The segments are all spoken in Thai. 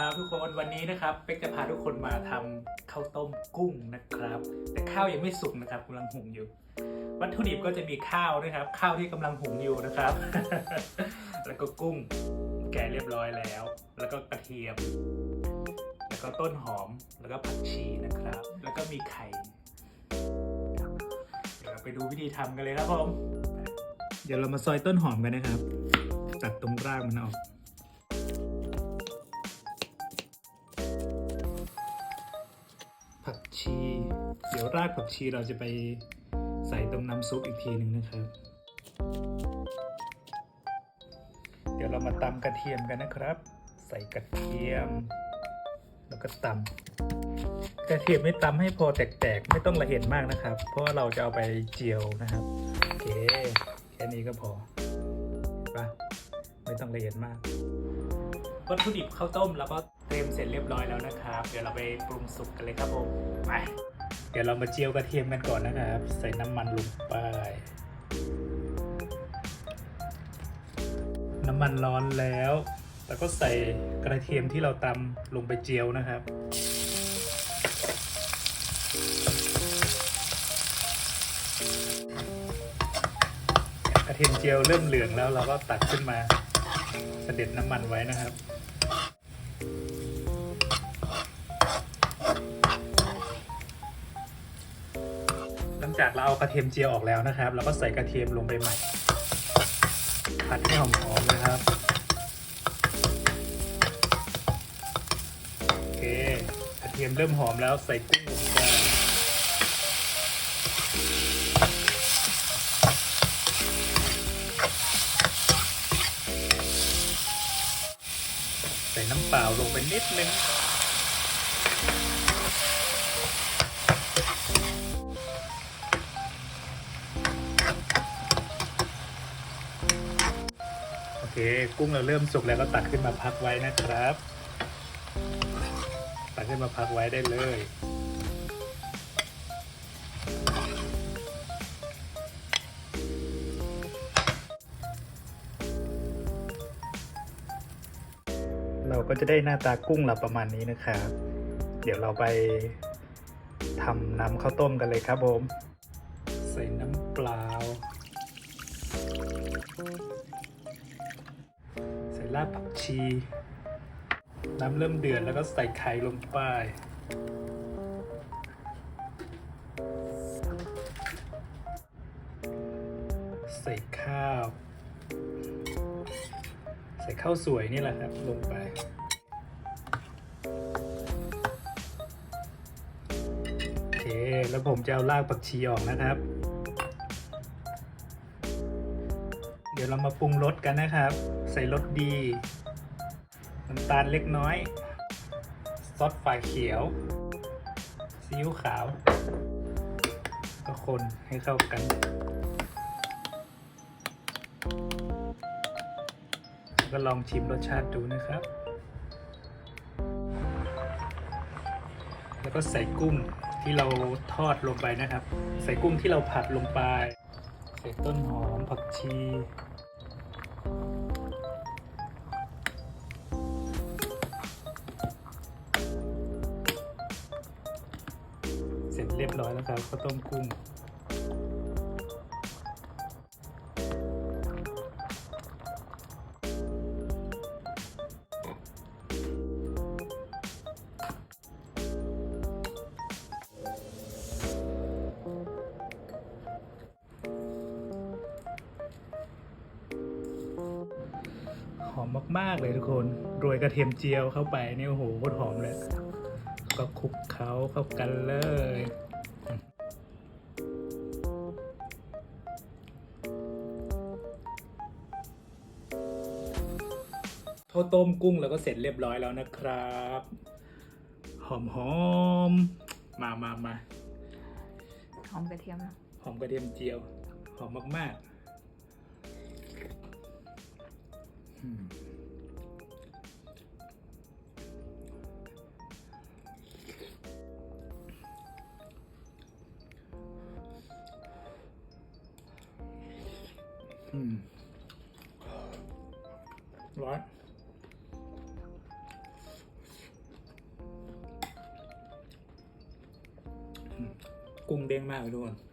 ครับทุกคนวันนี้นะครับเป็กจะพาทุกคนมาทำข้าวต้มกุ้งนะครับ แต่ข้าวยังไม่สุกนะครับกำลังหุงอยู่ วัตถุดิบก็จะมีข้าวด้วยครับ ข้าวที่กำลังหุงอยู่นะครับ แล้วก็กุ้งแกะเรียบร้อยแล้ว แล้วก็กระเทียม แล้วก็ต้นหอมแล้วก็ผักชีนะครับ แล้วก็มีไข่เดี๋ยวเราไปดูวิธีทำกันเลยครับผมเดี๋ยวเรามาซอยต้นหอมกันนะครับ ตัดตรงรากมันออก ชี เดี๋ยวรากผักชีเราจะไปใส่ตรงน้ำซุปอีกทีหนึ่งนะครับ เดี๋ยวเรามาตำกระเทียมกันนะครับ ใส่กระเทียม แล้วก็ตำกระเทียมไม่ตำให้พอแตกๆ ไม่ต้องละเอียดมากนะครับ เพราะว่าเราจะเอาไปเจียวนะครับโอเคแค่นี้ก็พอไปะไม่ต้องละเอียดมากวัตถุดิบข้าวต้มแล้วก็ เตรียมเสร็จเรียบร้อยแล้วนะครับ เดี๋ยวเราไปปรุงสุกกันเลยครับผมไปเดี๋ยวเรามาเจียวกระเทียมกันก่อนนะครับ ใส่น้ำมันลงไป น้ำมันร้อนแล้ว แล้วก็ใส่กระเทียมที่เราตำลงไปเจียวนะครับกระเทียมเจียวเริ่มเหลืองแล้วเราก็ตักขึ้นมาเสด็จน้ำมันไว้นะครับ จากเราเอากระเทียมเจียวออกแล้วนะครับเราก็ใส่กระเทียมลงไปใหม่ ผัดให้หอมๆนะครับ โอเค กระเทียมเริ่มหอมแล้วใส่กุ้งลงไปใส่น้ำเปล่าลงไปนิดนึง เค กุ้งเราเริ่มสุกแล้วก็ตักขึ้นมาพักไว้นะครับ ตักขึ้นมาพักไว้ได้เลยเราก็จะได้หน้าตากุ้งเราประมาณนี้นะครับ เดี๋ยวเราไปทำน้ำข้าวต้มกันเลยครับผม ใส่น้ำเปล่า รากผักชี น้ำเริ่มเดือดแล้วก็ใส่ไข่ลงไป ใส่ข้าว ใส่ข้าวสวยนี่แหละครับลงไปโอเคแล้วผมจะเอารากผักชีออกนะครับ ดี๋ยวเรามาปรุงรสกันนะครับ ใส่รสดี น้ำตาลเล็กน้อย ซอสฝาเขียว ซีอิ๊วขาว ก็คนให้เข้ากันก็ลองชิมรสชาติดูนะครับ แล้วก็ใส่กุ้งที่เราทอดลงไปนะครับ ใส่กุ้งที่เราผัดลงไป ใส่ต้นหอมผักชี เสร็จเรียบร้อยแล้วครับข้าวต้มกุ้ง หอมมาก ๆ เลยทุกคนโรยกระเทียมเจียวเข้าไปนี่โอ้โหโคตรหอมเลย ก็คลุกเคล้าเข้ากันเลยข้าวต้มกุ้งแล้วก็เสร็จเรียบร้อยแล้วนะครับ หอมหอมๆมามามาหอมกระเทียมนะหอมกระเทียมเจียว หอมมาก ๆ ร้อนกุ้งเด้งมากเลยทุกคน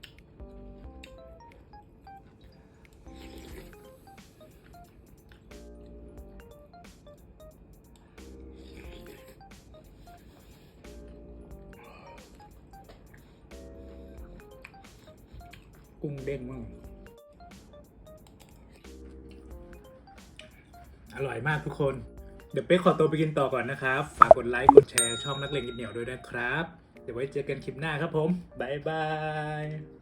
กุ้งเด้งมากอร่อยมากทุกคน เดี๋ยวเป๊กขอตัวไปกินต่อก่อนนะครับ ฝากกดไลค์ กดแชร์ช่องนักเลงกินเหนียวด้วยนะครับ เดี๋ยวไว้เจอกันคลิปหน้าครับผม บ๊ายบาย